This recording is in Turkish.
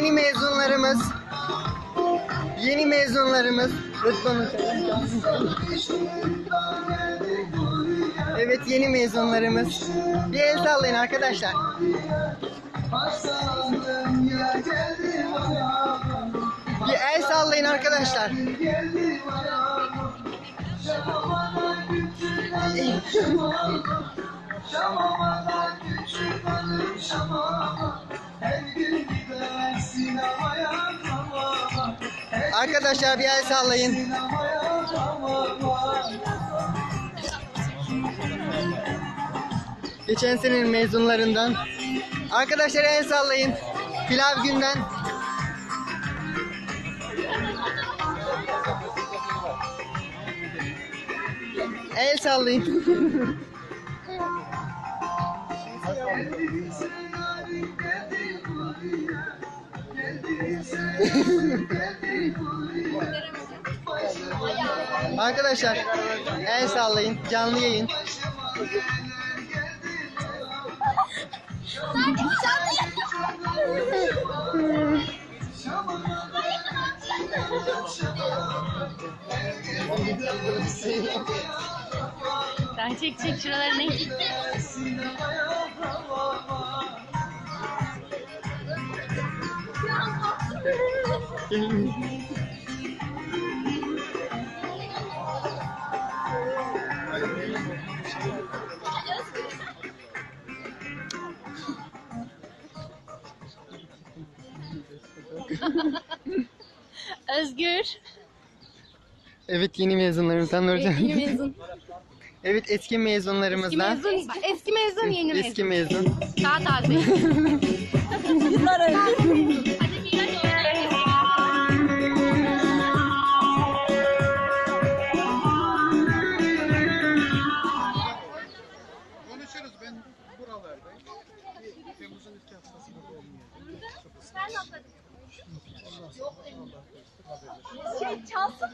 mezunlarımız. Yeni mezunlarımız. Rıdvan'ın Evet yeni mezunlarımız. Bir el sallayın arkadaşlar. Bir el sallayın arkadaşlar. Şamamadan küçük hanım şamama Arkadaşlar bir el sallayın. Geçen senenin mezunlarından. Arkadaşlar el sallayın. Pilav günden. El sallayın. Arkadaşlar el sallayın. Canlı yayın. Sen çek çek şuralarını. Özgür. Evet yeni mezunlarımızdan Nurcan. Yeni mezun. Evet eski Eski mezunlarımızdan. mezun, eski mezun, yeni mezun. Eski mezun. Daha taze. Konuşuruz ben buralardayım. Temmuz'un ilk haftasında olmayacak. Şey çalsın.